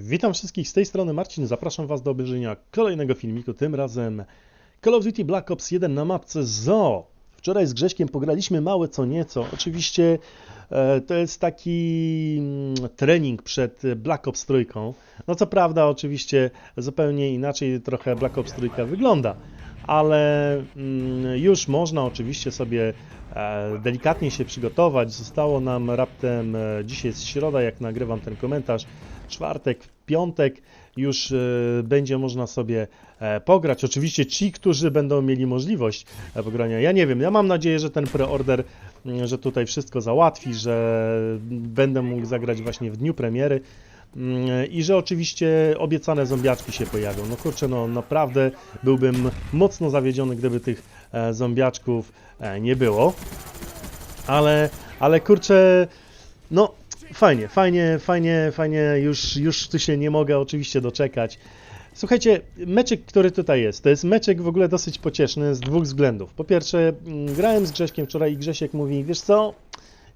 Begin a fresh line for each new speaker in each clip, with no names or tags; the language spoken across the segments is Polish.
Witam wszystkich z tej strony Marcin. Zapraszam Was do obejrzenia kolejnego filmiku, tym razem Call of Duty Black Ops 1 na mapce ZOO. Wczoraj z Grześkiem pograliśmy małe co nieco. Oczywiście e, to jest taki mm, trening przed Black Ops trójką. No co prawda oczywiście zupełnie inaczej trochę Black Ops trójka wygląda, ale mm, już można oczywiście sobie e, delikatnie się przygotować. Zostało nam raptem, e, dzisiaj jest środa, jak nagrywam ten komentarz, czwartek, piątek już e, będzie można sobie e, pograć. Oczywiście ci, którzy będą mieli możliwość e, pogrania. Ja nie wiem, ja mam nadzieję, że ten preorder, mm, że tutaj wszystko załatwi, że będę mógł zagrać właśnie w dniu premiery. Mm, I że oczywiście obiecane zombiaczki się pojawią. No kurczę, no naprawdę byłbym mocno zawiedziony, gdyby tych zombiaczków nie było. Ale, ale kurczę, no fajnie, fajnie, fajnie, fajnie, już, już tu się nie mogę oczywiście doczekać. Słuchajcie, meczek, który tutaj jest, to jest meczek w ogóle dosyć pocieszny z dwóch względów. Po pierwsze, mm, grałem z Grześkiem wczoraj i Grzesiek mówi, wiesz co,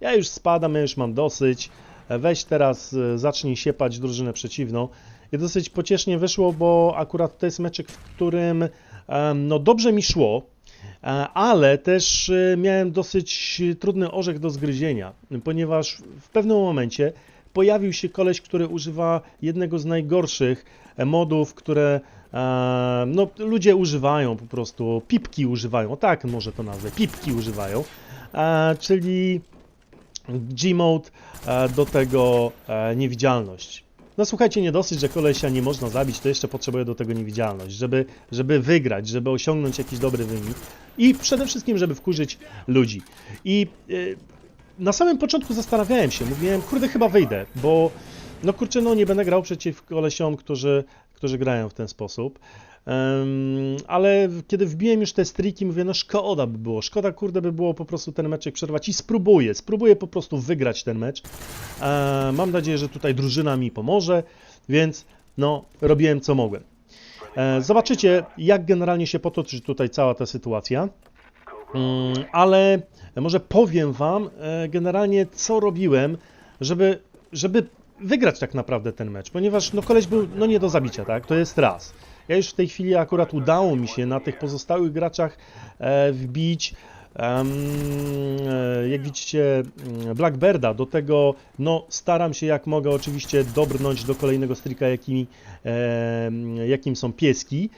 ja już spadam, ja już mam dosyć, weź teraz, e, zacznij siepać drużynę przeciwną. I dosyć pociesznie wyszło, bo akurat to jest meczek, w którym no dobrze mi szło, ale też e, miałem dosyć trudny orzech do zgryzienia, ponieważ w pewnym momencie pojawił się koleś, który używa jednego z najgorszych e, modów, które e, no, ludzie używają po prostu, pipki używają, tak może to nazwę, pipki używają, e, czyli Gmode, e, do tego e, niewidzialność. No słuchajcie, nie dosyć, że kolesia nie można zabić, to jeszcze potrzebuję do tego niewidzialność, żeby, żeby wygrać, żeby osiągnąć jakiś dobry wynik i przede wszystkim, żeby wkurzyć ludzi. I y, na samym początku zastanawiałem się, mówiłem, kurde, chyba wyjdę, bo no kurczę, no nie będę grał przeciw kolesiom, którzy, którzy grają w ten sposób. Ale kiedy wbiłem już te striki, mówię, no szkoda by było, szkoda kurde by było po prostu ten meczek przerwać i spróbuję, spróbuję po prostu wygrać ten mecz. E, mam nadzieję, że tutaj drużyna mi pomoże, więc no robiłem co mogłem. E, zobaczycie, jak generalnie się potoczy tutaj cała ta sytuacja. Mm, ale może powiem Wam e, generalnie, co robiłem, żeby, żeby wygrać tak naprawdę ten mecz, ponieważ no koleś był no nie do zabicia, tak? To jest raz. Ja już w tej chwili akurat udało mi się na tych pozostałych graczach e, wbić e, jak widzicie mm, Blackbirda, do tego no staram się jak mogę oczywiście dobrnąć do kolejnego strika, jakim, e, jakim są pieski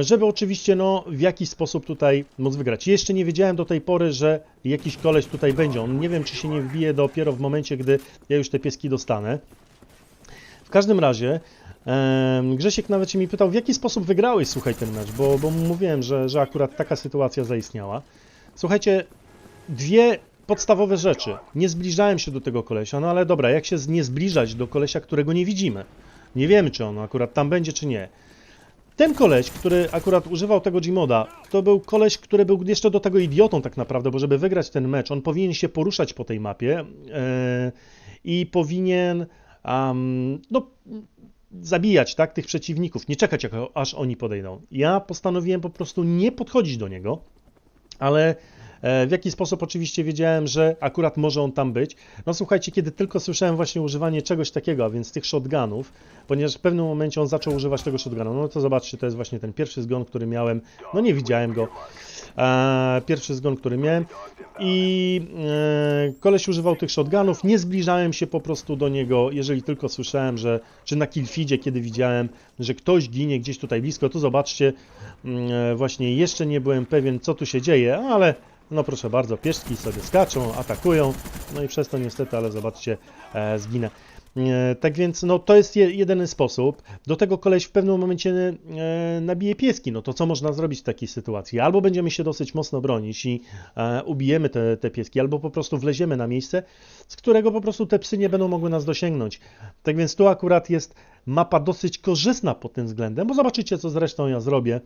żeby oczywiście no, w jakiś sposób tutaj móc wygrać. Jeszcze nie wiedziałem do tej pory, że jakiś koleś tutaj będzie. On nie wiem, czy się nie wbije dopiero w momencie, gdy ja już te pieski dostanę. W każdym razie Grzesiek nawet się mi pytał, w jaki sposób wygrałeś, słuchaj, ten mecz, bo, bo mówiłem, że, że akurat taka sytuacja zaistniała. Słuchajcie, dwie podstawowe rzeczy. Nie zbliżałem się do tego kolesia, no ale dobra, jak się nie zbliżać do kolesia, którego nie widzimy? Nie wiemy, czy on akurat tam będzie, czy nie. Ten koleś, który akurat używał tego Gmoda, to był koleś, który był jeszcze do tego idiotą tak naprawdę, bo żeby wygrać ten mecz, on powinien się poruszać po tej mapie e, i powinien am, no, zabijać tak, tych przeciwników, nie czekać aż oni podejdą. Ja postanowiłem po prostu nie podchodzić do niego, ale w jaki sposób oczywiście wiedziałem, że akurat może on tam być. No słuchajcie, kiedy tylko słyszałem właśnie używanie czegoś takiego, a więc tych shotgunów, ponieważ w pewnym momencie on zaczął używać tego shotguna, no to zobaczcie, to jest właśnie ten pierwszy zgon, który miałem, no nie widziałem go, e, pierwszy zgon, który miałem. I e, koleś używał tych shotgunów, nie zbliżałem się po prostu do niego, jeżeli tylko słyszałem, że, czy na killfeedzie, kiedy widziałem, że ktoś ginie gdzieś tutaj blisko, to zobaczcie, mm, e, właśnie jeszcze nie byłem pewien, co tu się dzieje, ale no proszę bardzo, pieszki sobie skaczą, atakują, no i przez to niestety, ale zobaczcie, e, zginę. E, tak więc, no to jest je, jedyny sposób. Do tego koleś w pewnym momencie e, nabije pieski. No to co można zrobić w takiej sytuacji? Albo będziemy się dosyć mocno bronić i e, ubijemy te, te pieski, albo po prostu wleziemy na miejsce, z którego po prostu te psy nie będą mogły nas dosięgnąć. Tak więc tu akurat jest mapa dosyć korzystna pod tym względem, bo zobaczycie, co zresztą ja zrobię.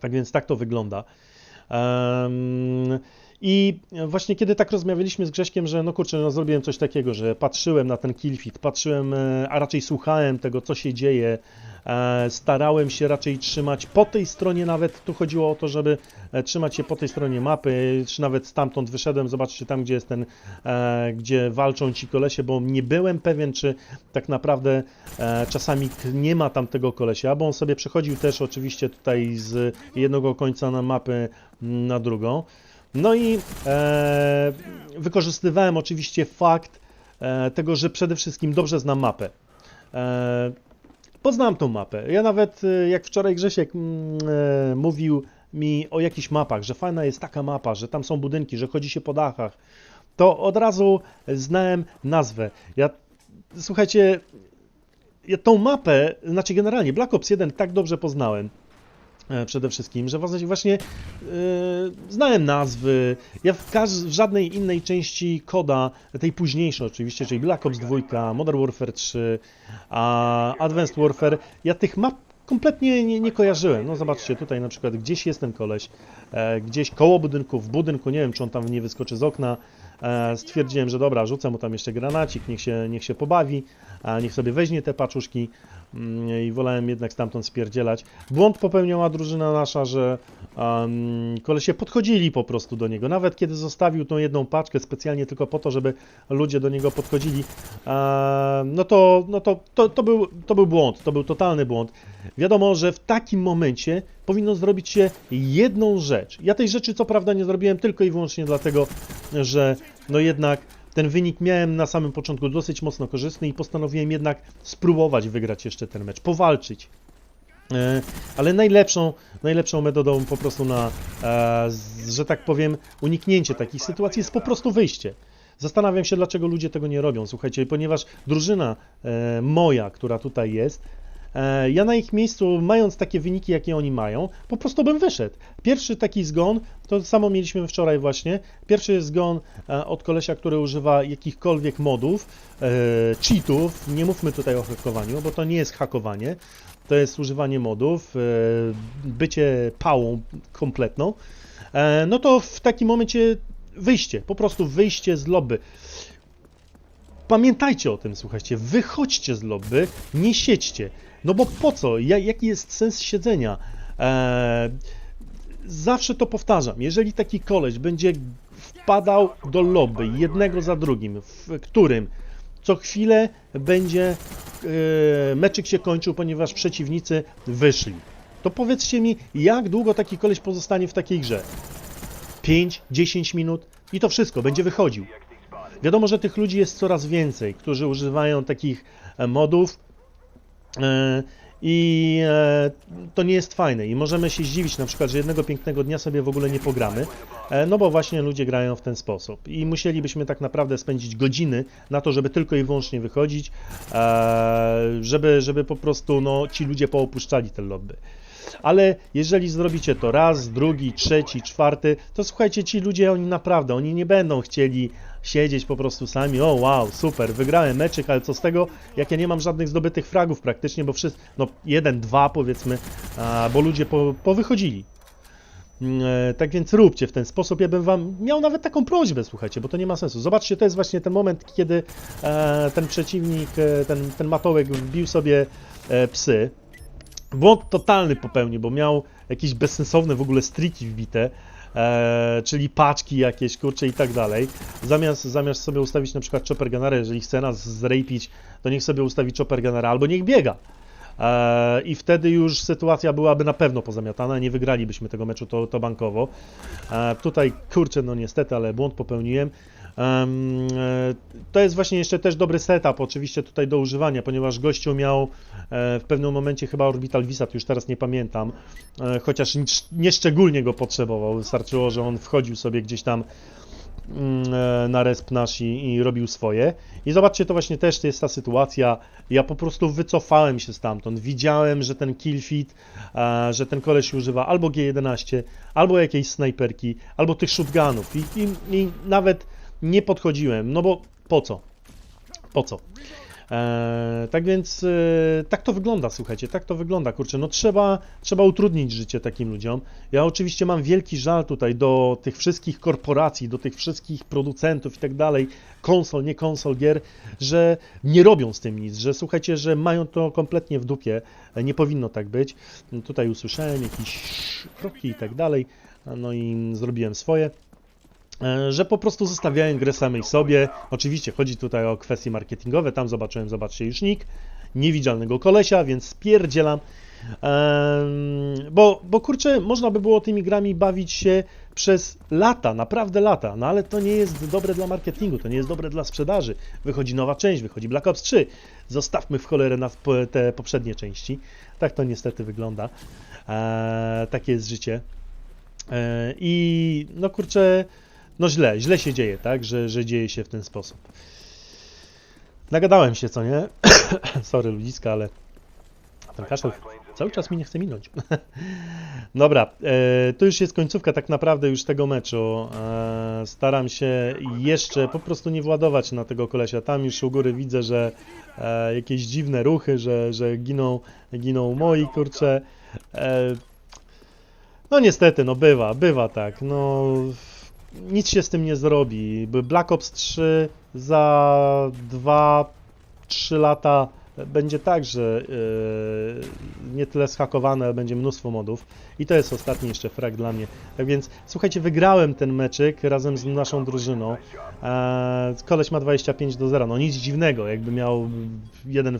Tak więc tak to wygląda. Um, I właśnie kiedy tak rozmawialiśmy z Grześkiem, że no kurczę, no zrobiłem coś takiego, że patrzyłem na ten killfit, patrzyłem, e, a raczej słuchałem tego, co się dzieje, e, starałem się raczej trzymać po tej stronie nawet, tu chodziło o to, żeby e, trzymać się po tej stronie mapy, czy nawet stamtąd wyszedłem, zobaczcie tam, gdzie jest ten, gdzie walczą ci kolesie, bo nie byłem pewien, czy tak naprawdę czasami nie ma tam tego kolesia, bo on sobie przechodził też oczywiście tutaj z jednego końca na mapy na drugą. No i e, wykorzystywałem oczywiście fakt e, tego, że przede wszystkim dobrze znam mapę. E, poznałem tą mapę. Ja nawet, e, jak wczoraj Grzesiek mm, e, mówił mi o jakichś mapach, że fajna jest taka mapa, że tam są budynki, że chodzi się po dachach, to od razu znałem nazwę. Ja, słuchajcie, ja tą mapę, znaczy generalnie Black Ops 1 tak dobrze poznałem, przede wszystkim, że właśnie- e, znałem nazwy. Ja w, w żadnej innej części koda, tej późniejszej oczywiście, czyli Black Ops 2, Modern Warfare 3, a Advanced Warfare, ja tych map kompletnie nie, nie kojarzyłem. No zobaczcie, tutaj na przykład gdzieś jest ten koleś, e, gdzieś koło budynku, w budynku, nie wiem czy on tam nie wyskoczy z okna. E, stwierdziłem, że dobra, rzucę mu tam jeszcze granacik, niech się, niech się pobawi, niech sobie weźmie te paczuszki i wolałem jednak stamtąd spierdzielać. Błąd popełniała drużyna nasza, że um, kolesie podchodzili po prostu do niego. Nawet kiedy zostawił tą jedną paczkę specjalnie tylko po to, żeby ludzie do niego podchodzili, e, no to, no to, to, to, był, to był błąd, to był totalny błąd. Wiadomo, że w takim momencie powinno zrobić się jedną rzecz. Ja tej rzeczy co prawda nie zrobiłem tylko i wyłącznie dlatego, że no jednak ten wynik miałem na samym początku dosyć mocno korzystny i postanowiłem jednak spróbować wygrać jeszcze ten mecz, powalczyć. E, Ale najlepszą, najlepszą metodą po prostu na, e, że tak powiem, uniknięcie takich sytuacji jest po prostu wyjście. Zastanawiam się, dlaczego ludzie tego nie robią. Słuchajcie, ponieważ drużyna e, moja, która tutaj jest, ja na ich miejscu, mając takie wyniki, jakie oni mają, po prostu bym wyszedł. Pierwszy taki zgon, to samo mieliśmy wczoraj właśnie. Pierwszy zgon e, od kolesia, który używa jakichkolwiek modów, e, cheatów. Nie mówmy tutaj o hakowaniu, bo to nie jest hakowanie. To jest używanie modów, e, bycie pałą kompletną. E, No to w takim momencie wyjście, po prostu wyjście z lobby. Pamiętajcie o tym, słuchajcie, wychodźcie z lobby, nie siedźcie. No bo po co? Ja, jaki jest sens siedzenia? E, zawsze to powtarzam. Jeżeli taki koleś będzie wpadał do lobby jednego za drugim, w którym co chwilę będzie e, meczyk się kończył, ponieważ przeciwnicy wyszli. To powiedzcie mi, jak długo taki koleś pozostanie w takiej grze? 5, 10 minut i to wszystko, będzie wychodził. Wiadomo, że tych ludzi jest coraz więcej, którzy używają takich e, modów e, i e, to nie jest fajne i możemy się zdziwić na przykład, że jednego pięknego dnia sobie w ogóle nie pogramy, no bo właśnie ludzie grają w ten sposób i musielibyśmy tak naprawdę spędzić godziny na to, żeby tylko i wyłącznie wychodzić, żeby, żeby po prostu no, ci ludzie poopuszczali te lobby. Ale jeżeli zrobicie to raz, drugi, trzeci, czwarty, to słuchajcie, ci ludzie, oni naprawdę, oni nie będą chcieli siedzieć po prostu sami, o wow, super, wygrałem meczyk, ale co z tego, jak ja nie mam żadnych zdobytych fragów praktycznie, bo wszyscy, no jeden, dwa powiedzmy, a, bo ludzie po, powychodzili. Mm, e, Tak więc róbcie w ten sposób. Ja bym wam miał nawet taką prośbę, słuchajcie, bo to nie ma sensu. Zobaczcie, to jest właśnie ten moment, kiedy e, ten przeciwnik, e, ten, ten matołek wbił sobie psy. Błąd totalny popełnił, bo miał jakieś bezsensowne w ogóle striki wbite, e, czyli paczki jakieś, kurcze i tak dalej. Zamiast, zamiast sobie ustawić na przykład chopper gunnera, jeżeli chce nas zrejpić, to niech sobie ustawi chopper gunnera albo niech biega. E, I wtedy już sytuacja byłaby na pewno pozamiatana, nie wygralibyśmy tego meczu to, to bankowo. E, tutaj, kurczę, no niestety, ale błąd popełniłem. E, To jest właśnie jeszcze też dobry setup, oczywiście tutaj do używania, ponieważ gościu miał e, w pewnym momencie chyba Orbital Visat, już teraz nie pamiętam, e, chociaż nic- nie szczególnie go potrzebował, wystarczyło, że on wchodził sobie gdzieś tam mm, na resp nasz i, i robił swoje. I zobaczcie, to właśnie też jest ta sytuacja. Ja po prostu wycofałem się stamtąd. Widziałem, że ten killfit, że ten koleś używa albo G11, albo jakiejś snajperki, albo tych shotgunów. I, i, I nawet nie podchodziłem, no bo po co? Po co? E, tak więc e, tak to wygląda, słuchajcie, tak to wygląda, kurczę, no trzeba, trzeba utrudnić życie takim ludziom. Ja oczywiście mam wielki żal tutaj do tych wszystkich korporacji, do tych wszystkich producentów i tak dalej, konsol, nie konsol gier, że nie robią z tym nic, że słuchajcie, że mają to kompletnie w dupie, e, nie powinno tak być. Tutaj usłyszałem jakieś kroki i tak dalej, no i zrobiłem swoje że po prostu zostawiają grę samej sobie. Oczywiście chodzi tutaj o kwestie marketingowe, tam zobaczyłem, zobaczcie, już nick, niewidzialnego kolesia, więc spierdzielam. Bo, bo kurczę, można by było tymi grami bawić się przez lata, naprawdę lata, no ale to nie jest dobre dla marketingu, to nie jest dobre dla sprzedaży. Wychodzi nowa część, wychodzi Black Ops 3. Zostawmy w cholerę na te poprzednie części. Tak to niestety wygląda. Eee, takie jest życie. E, I no kurczę, no źle, źle się dzieje, tak, że, że dzieje się w ten sposób. Nagadałem się, co nie? Sorry ludziska, ale ten kaszel cały czas mi nie chce minąć. Dobra, e, to już jest końcówka tak naprawdę już tego meczu. E, staram się jeszcze po prostu nie władować na tego kolesia. Tam już u góry widzę, że e, jakieś dziwne ruchy, że, że giną, giną moi, kurcze. E, no niestety, no bywa, bywa tak. No nic się z tym nie zrobi. Black Ops 3 za 2-3 lata będzie tak, że yy, nie tyle schakowane, będzie mnóstwo modów. I to jest ostatni jeszcze frag dla mnie. Tak więc, słuchajcie, wygrałem ten meczyk razem z naszą drużyną. Eee, koleś ma 25 do 0. No nic dziwnego, jakby miał jeden,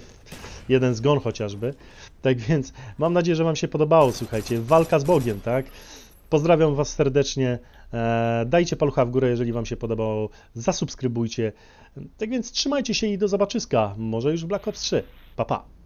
jeden zgon chociażby. Tak więc mam nadzieję, że Wam się podobało, słuchajcie. Walka z Bogiem, tak? Pozdrawiam Was serdecznie. E, dajcie palucha w górę, jeżeli Wam się podobało. Zasubskrybujcie. Tak więc trzymajcie się i do zobaczyska. Może już w Black Ops 3. Pa, pa.